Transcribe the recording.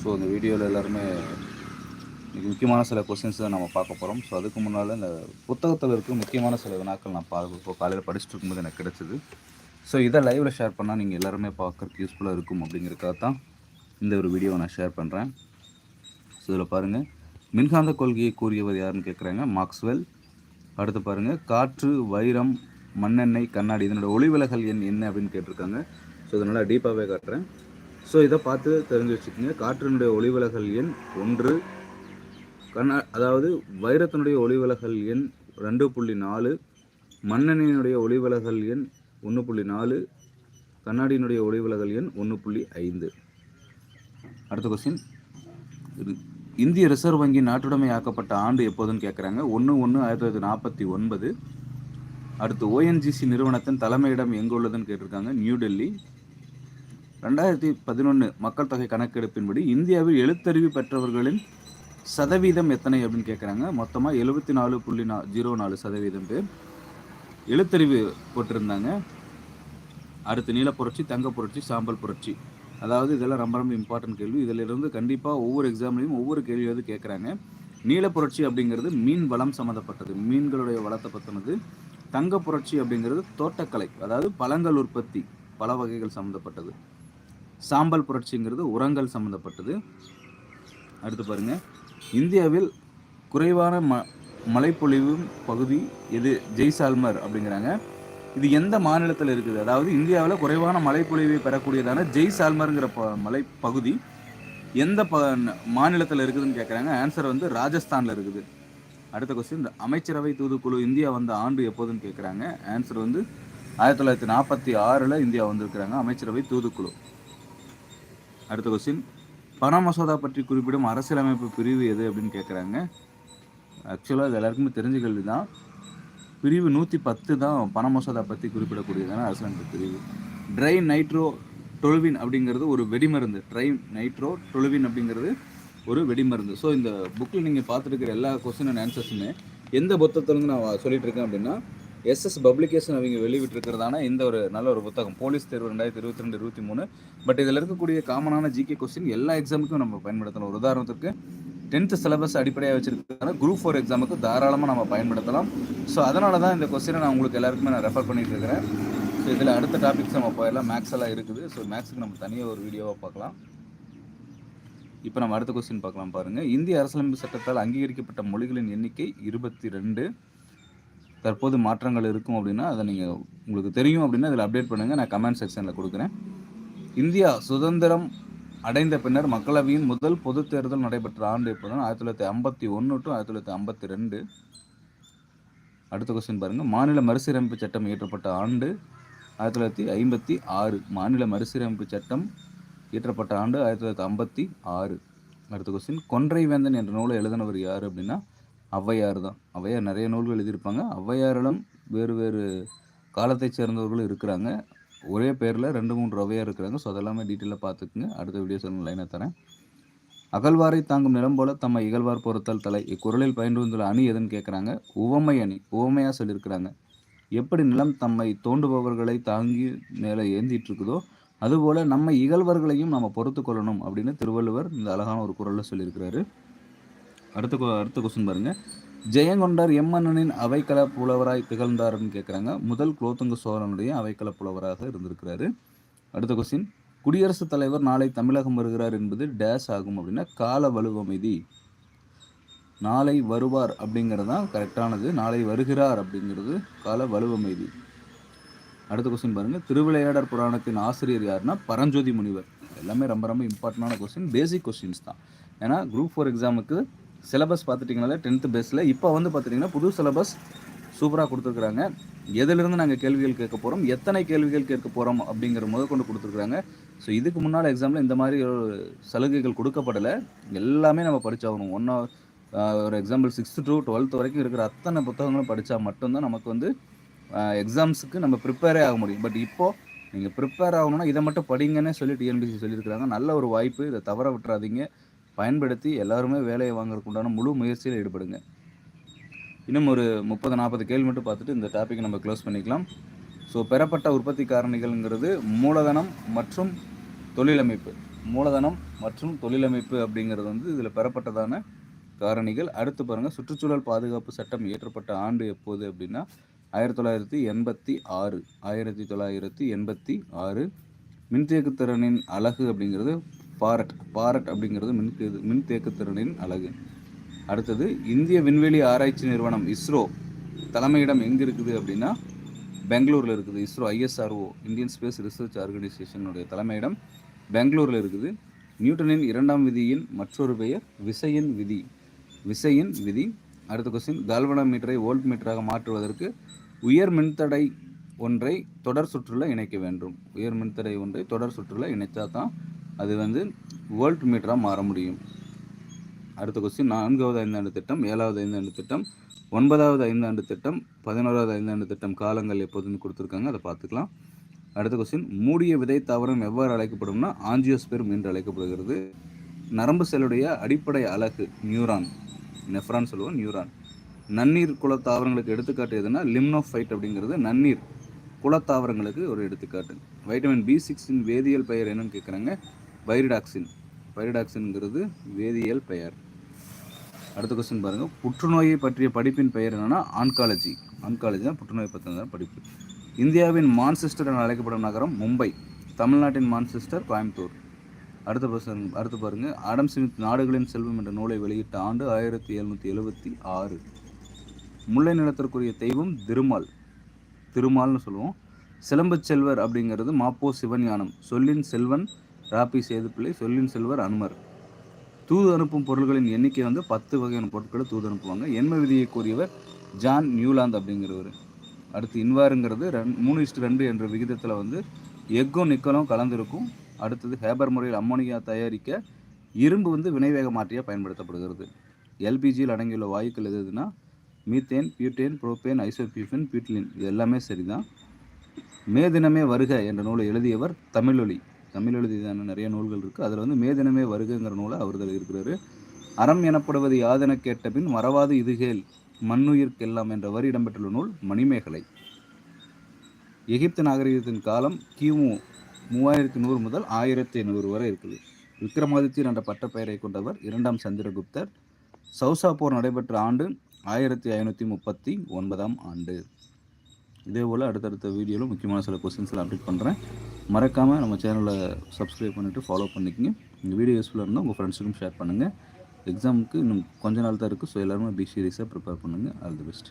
So இந்த வீடியோவில் எல்லாருமே முக்கியமான சில கொஸ்டின்ஸ் தான் நம்ம பார்க்க போகிறோம் ஸோ அதுக்கு முன்னால் இந்த புத்தகத்தில் இருக்க முக்கியமான சில வினாக்கள் நான் பா இப்போ காலையில் படிச்சுட்டு இருக்கும்போது எனக்கு கிடச்சிது. ஸோ இதை லைவில் ஷேர் பண்ணால் நீங்கள் எல்லாருமே பார்க்கறதுக்கு யூஸ்ஃபுல்லாக இருக்கும் அப்படிங்கிறதுக்காக தான் இந்த ஒரு வீடியோவை நான் ஷேர் பண்ணுறேன் ஸோ இதில் பாருங்கள் மின்காந்த கொள்கையை கூறியவர் யாருன்னு கேட்குறாங்க மார்க்ஸ்வெல் அடுத்து பாருங்கள் காற்று வைரம் மண்ணெண்ணெய் கண்ணாடி இதனோட ஒளிவிலகல் எண் என்ன அப்படின்னு கேட்டிருக்காங்க. ஸோ இதனால் டீப்பாகவே காட்டுறேன். ஸோ இதை பார்த்து தெரிஞ்சு வச்சுக்கோங்க. காற்றினுடைய ஒளிவிலகல் எண் ஒன்று. கண்ணா அதாவது வைரத்தினுடைய ஒளிவிலகல் எண் ரெண்டு புள்ளி நாலு. மண்ணெண்ணினுடைய ஒளிவிலகல் எண் ஒன்று புள்ளி நாலு. கண்ணாடியினுடைய ஒளிவிலகல் எண் ஒன்று புள்ளி ஐந்து. அடுத்த கொஸ்டின் இது இந்திய ரிசர்வ் வங்கி நாட்டுடைமை ஆக்கப்பட்ட ஆண்டு எப்போதுன்னு கேட்குறாங்க ஒன்று ஒன்று ஆயிரத்தி தொள்ளாயிரத்தி நாற்பத்தி ஒன்பது. அடுத்து ஓஎன்ஜிசி நிறுவனத்தின் தலைமையிடம் எங்கே உள்ளதுன்னு கேட்டிருக்காங்க. நியூ டெல்லி. ரெண்டாயிரத்தி பதினொன்று மக்கள் தொகை கணக்கெடுப்பின்படி இந்தியாவில் எழுத்தறிவு பெற்றவர்களின் சதவீதம் எத்தனை அப்படின்னு கேட்குறாங்க மொத்தமாக எழுபத்தி நாலு புள்ளி நா ஜீரோ நாலு சதவீதம் பேர் எழுத்தறிவு போட்டிருந்தாங்க. அடுத்து நீல புரட்சி தங்க புரட்சி சாம்பல் புரட்சி அதாவது இதெல்லாம் ரொம்ப ரொம்ப இம்பார்ட்டன்ட் கேள்வி. இதில் இருந்து கண்டிப்பாக ஒவ்வொரு எக்ஸாம்லையும் ஒவ்வொரு கேள்வியாவது கேட்குறாங்க நீல புரட்சி அப்படிங்கிறது மீன் வளம் சம்மந்தப்பட்டது மீன்களுடைய வளத்தை பற்றினது தங்க புரட்சி அப்படிங்கிறது தோட்டக்கலை அதாவது பழங்கள் உற்பத்தி பல வகைகள் சம்மந்தப்பட்டது சாம்பல் புரட்சிங்கிறது உரங்கள் சம்மந்தப்பட்டது அடுத்து பாருங்க. இந்தியாவில் குறைவான ம மழைப்பொழிவு பகுதி எது? ஜெய்சால்மர் அப்படிங்கிறாங்க. இது எந்த மாநிலத்தில் இருக்குது? அதாவது இந்தியாவில் குறைவான மழைப்பொழிவை பெறக்கூடியதான ஜெய்சால்மருங்கிற ப மலை பகுதி எந்த ப மாநிலத்தில் இருக்குதுன்னு கேட்குறாங்க ஆன்சர் வந்து ராஜஸ்தானில் இருக்குது. அடுத்த கொஸ்டின் அமைச்சரவை தூதுக்குழு இந்தியா வந்த ஆண்டு எப்போதுன்னு கேட்குறாங்க ஆன்சர் வந்து ஆயிரத்தி தொள்ளாயிரத்தி நாற்பத்தி ஆறில் இந்தியா வந்திருக்கிறாங்க அமைச்சரவை தூதுக்குழு. அடுத்த கொஸ்டின் பண மசோதா பற்றி குறிப்பிடும் அரசியலமைப்பு பிரிவு எது அப்படின்னு கேட்குறாங்க ஆக்சுவலாக இது எல்லாருக்குமே தெரிஞ்ச கேள்வி தான் பிரிவு நூற்றி பத்து தான் பண மசோதா பற்றி குறிப்பிடக்கூடியதான அரசியலமைப்பு பிரிவு. ட்ரை நைட்ரோ டொலுவின் அப்படிங்கிறது ஒரு வெடிமருந்து. ட்ரை நைட்ரோ டொலுவின் அப்படிங்கிறது ஒரு வெடிமருந்து. ஸோ இந்த புக்கில் நீங்கள் பார்த்துருக்கிற எல்லா கொஸ்டின் அண்ட் ஆன்சர்ஸுமே எந்த புத்தகத்துலேருந்து நான் சொல்லிட்டு இருக்கேன் அப்படின்னா எஸ்எஸ் பப்ளிகேஷன் அவங்க வெளியிட்டிருக்கிறதான இந்த ஒரு நல்ல ஒரு புத்தகம். போலீஸ் தேர்வு ரெண்டாயிரத்தி இருபத்தி ரெண்டு இருபத்தி மூணு. பட் இதில் இருக்கக்கூடிய காமனான ஜிகே கொஸ்டின் எல்லா எக்ஸாமுக்கும் நம்ம பயன்படுத்தலாம் ஒரு உதாரணத்துக்கு டென்த்து சிலபஸ் அடிப்படையாக வச்சுருக்காங்க குரூப் ஃபோர் எக்ஸாமுக்கு தாராளமாக நம்ம பயன்படுத்தலாம். ஸோ அதனால தான் இந்த கொஸ்டினை நான் உங்களுக்கு எல்லாருக்குமே நான் ரெஃபர் பண்ணிகிட்டு இருக்கிறேன். ஸோ இதில் அடுத்த டாபிக்ஸ் நம்ம போயிடலாம். மேக்ஸ் எல்லாம் இருக்குது. ஸோ மேக்ஸுக்கு நம்ம தனியாக ஒரு வீடியோவாக பார்க்கலாம். இப்போ நம்ம அடுத்த கொஸ்டின் பார்க்கலாம் பாருங்கள் இந்திய அரசியலமைப்பு சட்டத்தால் அங்கீகரிக்கப்பட்ட மொழிகளின் எண்ணிக்கை இருபத்தி ரெண்டு. தற்போது மாற்றங்கள் இருக்கும் அப்படின்னா அதை நீங்கள் உங்களுக்கு தெரியும் அப்படின்னா அதில் அப்டேட் பண்ணுங்கள் நான் கமெண்ட் செக்ஷனில் கொடுக்குறேன். இந்தியா சுதந்திரம் அடைந்த பின்னர் மக்களவையின் முதல் பொது தேர்தல் நடைபெற்ற ஆண்டு எப்போதும் ஆயிரத்தி தொள்ளாயிரத்தி ஐம்பத்தி ஒன்று டு ஆயிரத்தி தொள்ளாயிரத்தி ஐம்பத்தி ரெண்டு. அடுத்த கொஸ்டின் பாருங்கள் மாநில மறுசீரமைப்பு சட்டம் இயற்றப்பட்ட ஆண்டு ஆயிரத்தி தொள்ளாயிரத்தி ஐம்பத்தி ஆறு. மாநில மறுசீரமைப்பு சட்டம் இயற்றப்பட்ட ஆண்டு ஆயிரத்தி தொள்ளாயிரத்தி ஐம்பத்தி ஆறு. அடுத்த கொஸ்டின் கொன்றை வேந்தன் என்ற நூலை எழுதினவர் யார் அப்படின்னா ஔவையார் தான். ஔவையார் நிறைய நூல்கள் எழுதியிருப்பாங்க. ஔவையாரிடம் வேறு வேறு காலத்தைச் சேர்ந்தவர்களும் இருக்கிறாங்க. ஒரே பேரில் ரெண்டு மூன்று ஔவையார் இருக்கிறாங்க. ஸோ அதெல்லாமே டீட்டெயிலாக பார்த்துக்குங்க. அடுத்த வீடியோ சொல்ல லைனை தரேன். அகழ்வாரை தாங்கும் நிலம் போல தம்மை இகழ்வார் பொறுத்தல் தலை. இக்குறளில் பயின்று வந்துள்ள அணி எதுன்னு கேட்குறாங்க உவமை அணி. உவமையாக சொல்லியிருக்கிறாங்க. எப்படி நிலம் தம்மை தோண்டுபவர்களை தாங்கி மேலே ஏந்திட்டு இருக்குதோ அதுபோல் நம்ம இகழ்வர்களையும் நம்ம பொறுத்து கொள்ளணும் அப்படின்னு திருவள்ளுவர் இந்த அழகான ஒரு குரலில் சொல்லியிருக்கிறாரு. அடுத்த கொ- அடுத்த கொஸ்டின் பாருங்க. ஜெயங்கொண்டார் எம்மன்னனின் அவைக்கள புலவராய் திகழ்ந்தார்னு கேட்குறாங்க முதல் குலோத்துங்க சோழனுடைய அவைக்கள புலவராக இருந்திருக்கிறாரு. அடுத்த கொஸ்டின் குடியரசுத் தலைவர் நாளை தமிழகம் வருகிறார் என்பது டேஷ் ஆகும் அப்படின்னா கால வலுவமைதி. நாளை வருவார் அப்படிங்கிறது தான் கரெக்டானது நாளை வருகிறார் அப்படிங்கிறது கால வலுவமைதி. அடுத்த கொஸ்டின் பாருங்கள் திருவிளையாடர் புராணத்தின் ஆசிரியர் யாருன்னா பரஞ்சோதி முனிவர். எல்லாமே ரொம்ப ரொம்ப இம்பார்ட்டண்டான கொஸ்டின் பேசிக் கொஸ்டின்ஸ் தான். ஏன்னா குரூப் ஃபோர் எக்ஸாமுக்கு சிலபஸ் பார்த்துட்டிங்கனாலே டென்த்து பேஸில் இப்போ வந்து பார்த்துட்டிங்கன்னா புது சிலபஸ் சூப்பராக கொடுத்துருக்குறாங்க. எதிலிருந்து நாங்கள் கேள்விகள் கேட்க போகிறோம் எத்தனை கேள்விகள் கேட்க போகிறோம் அப்படிங்கிற முதற்கொண்டு கொடுத்துருக்குறாங்க. ஸோ இதுக்கு முன்னால் எக்ஸாமில் இந்த மாதிரி ஒரு சலுகைகள் கொடுக்கப்படலை. எல்லாமே நம்ம படித்தாகணும் ஒன்றா ஒரு எக்ஸாம்பிள் சிக்ஸ்த்து டு டுவெல்த் வரைக்கும் இருக்கிற அத்தனை புத்தகங்களும் படித்தா மட்டும்தான் நமக்கு வந்து எக்ஸாம்ஸுக்கு நம்ம ப்ரிப்பேரே ஆக முடியும். பட் இப்போது நீங்கள் ப்ரிப்பேர் ஆகணும்னா இதை மட்டும் படிங்கன்னே சொல்லி டிஎன்பிசி சொல்லியிருக்கிறாங்க. நல்ல ஒரு வாய்ப்பு. இதை தவற விட்டுறாதீங்க. பயன்படுத்தி எல்லாருமே வேலையை வாங்குறதுக்கு உண்டான முழு முயற்சியில் ஈடுபடுங்க. இன்னும் ஒரு முப்பது நாற்பது கேள்வி மட்டும் பார்த்துட்டு இந்த டாப்பிக்கை நம்ம க்ளோஸ் பண்ணிக்கலாம். ஸோ பெறப்பட்ட உற்பத்தி காரணிகள்ங்கிறது மூலதனம் மற்றும் தொழிலமைப்பு. மூலதனம் மற்றும் தொழிலமைப்பு அப்படிங்கிறது வந்து இதில் பெறப்பட்டதான காரணிகள். அடுத்து பாருங்கள் சுற்றுச்சூழல் பாதுகாப்பு சட்டம் இயற்றப்பட்ட ஆண்டு எப்போது அப்படின்னா ஆயிரத்தி தொள்ளாயிரத்தி எண்பத்தி ஆறு. ஆயிரத்தி தொள்ளாயிரத்தி எண்பத்தி ஆறு மின்தேக்குத்திறனின் அலகு அப்படிங்கிறது பாரட் பாரட் அப்படிங்கிறது மின் மின்தேக்குத்திறனின் அழகு அடுத்தது இந்திய விண்வெளி ஆராய்ச்சி நிறுவனம் இஸ்ரோ. தலைமையிடம் எங்கே இருக்குது அப்படின்னா பெங்களூரில் இருக்குது. ISRO ISRO Indian space research ஆர்கனைசேஷனுடைய தலைமையிடம் பெங்களூரில் இருக்குது. நியூட்டனின் இரண்டாம் விதியின் மற்றொரு பெயர் விசையின் விதி. விசையின் விதி. அடுத்த கொஸ்டின் கால்வனா மீட்டரை வோல்ட் மீட்டராக மாற்றுவதற்கு உயர் மின்தடை ஒன்றை தொடர் சுற்றுல இணைக்க வேண்டும். உயர் மின்தடை ஒன்றை தொடர் சுற்றுல இணைத்தா தான் அது வந்து வோல்ட் மீட்டராக மாற முடியும். அடுத்த கொஸ்டின் நான்காவது ஐந்தாண்டு திட்டம் ஏழாவது ஐந்தாண்டு திட்டம் ஒன்பதாவது ஐந்தாண்டு திட்டம் பதினோராவது ஐந்தாண்டு திட்டம் காலங்கள் எப்போதுன்னு கொடுத்துருக்காங்க. அதை பார்த்துக்கலாம். அடுத்த கொஸ்டின் மூடிய விதை தாவரம் எவ்வாறு அழைக்கப்படும்னா ஆஞ்சியோஸ்பெரும் என்று அழைக்கப்படுகிறது. நரம்பு செல்லுடைய அடிப்படை அலகு நியூரான் நெஃப்ரான் சொல்லுவோம் நியூரான் நன்னீர் குல தாவரங்களுக்கு எடுத்துக்காட்டு எதுனா லிம்னோஃபைட் அப்படிங்கிறது நன்னீர் குலத்தாவரங்களுக்கு ஒரு எடுத்துக்காட்டு. வைட்டமின் பி சிக்ஸின் வேதியியல் பெயர் என்னன்னு கேட்குறாங்க பைரிடாக்சின். பைரிடாக்சின்ங்கிறது வேதியியல் பெயர். அடுத்த கொஸ்டின் பாருங்கள் புற்றுநோயை பற்றிய படிப்பின் பெயர் என்னென்னா ஆன்காலஜி ஆன்காலஜி தான் புற்றுநோய் பற்றின படிப்பு. இந்தியாவின் மான்செஸ்டர் என அழைக்கப்படும் நகரம் மும்பை. தமிழ்நாட்டின் மான்செஸ்டர் கோயம்புத்தூர். அடுத்த பிரசன் அடுத்து பாருங்கள் ஆடம் ஸ்மித் நாடுகளின் செல்வம் என்ற நூலை வெளியிட்ட ஆண்டு ஆயிரத்தி எழுநூற்றி எழுபத்தி ஆறு. முல்லை நிலத்திற்குரிய தெய்வம் திருமால். திருமால்னு சொல்லுவோம். சிலம்பு செல்வர் அப்படிங்கிறது மாப்போ சிவஞானம். சொல்லின் செல்வன் ராப்பி சேதுப்பிள்ளை சொல்லின் செல்வர் அனுமர். தூது அனுப்பும் பொருள்களின் எண்ணிக்கை வந்து பத்து வகையான பொருட்களை தூது அனுப்புவாங்க. எண்ம விதியை கூறியவர் ஜான் நியூலாந்து அப்படிங்கிறவர். அடுத்து இன்வாருங்கிறது ரெண் மூணு இஸ்ட் ரெண்டு என்ற விகிதத்தில் வந்து எக்கும் நிக்கலும் கலந்திருக்கும். அடுத்தது ஹேபர் முறையில் அம்மோனியா தயாரிக்க இரும்பு வந்து வினைவேக மாற்றியாக பயன்படுத்தப்படுகிறது. எல்பிஜியில் அடங்கியுள்ள வாயுக்கள் எது எதுனா methane butane propane isobutene butylene இது எல்லாமே சரிதான். மே தினமே வருக என்ற நூலை எழுதியவர் தமிழொலி. தமிழ் எழுதியதான நிறைய நூல்கள் இருக்குது அதில் வந்து மே தினமே வருகங்கிற நூலை அவர்கள் இருக்கிறாரு. அறம் எனப்படுவது யாதென கேட்ட பின் மறவாது இதுகேல் மண்ணுயிர்க்கெல்லாம் என்ற வரி இடம்பெற்றுள்ள நூல் மணிமேகலை. எகிப்து நாகரிகத்தின் காலம் கிமு மூவாயிரத்தி நூறு முதல் ஆயிரத்தி ஐநூறு வரை இருக்குது. விக்ரமாதித்யர் என்ற பட்டப்பெயரை கொண்டவர் இரண்டாம் சந்திரகுப்தர். சௌசா போர் நடைபெற்ற ஆண்டு ஆயிரத்தி ஐநூற்றி முப்பத்தி ஒன்பதாம் ஆண்டு. இதே போல் அடுத்தடுத்த வீடியோவில் முக்கியமான சில கொஸ்டின்ஸ்லாம் அப்டேட் பண்ணுறேன் மறக்காமல் நம்ம சேனலை சப்ஸ்கிரைப் பண்ணிவிட்டு ஃபாலோ பண்ணிக்கங்க. இந்த வீடியோ யூஸ்ஃபுல்லாக இருந்தால் உங்கள் ஃப்ரெண்ட்ஸுக்கும் ஷேர் பண்ணுங்கள் எக்ஸாமுக்கு இன்னும் கொஞ்ச நாள் தான் இருக்குது ஸோ எல்லோருமே பி சீரியஸாக ப்ரிப்பேர் பண்ணுங்கள் ஆல் தி பெஸ்ட்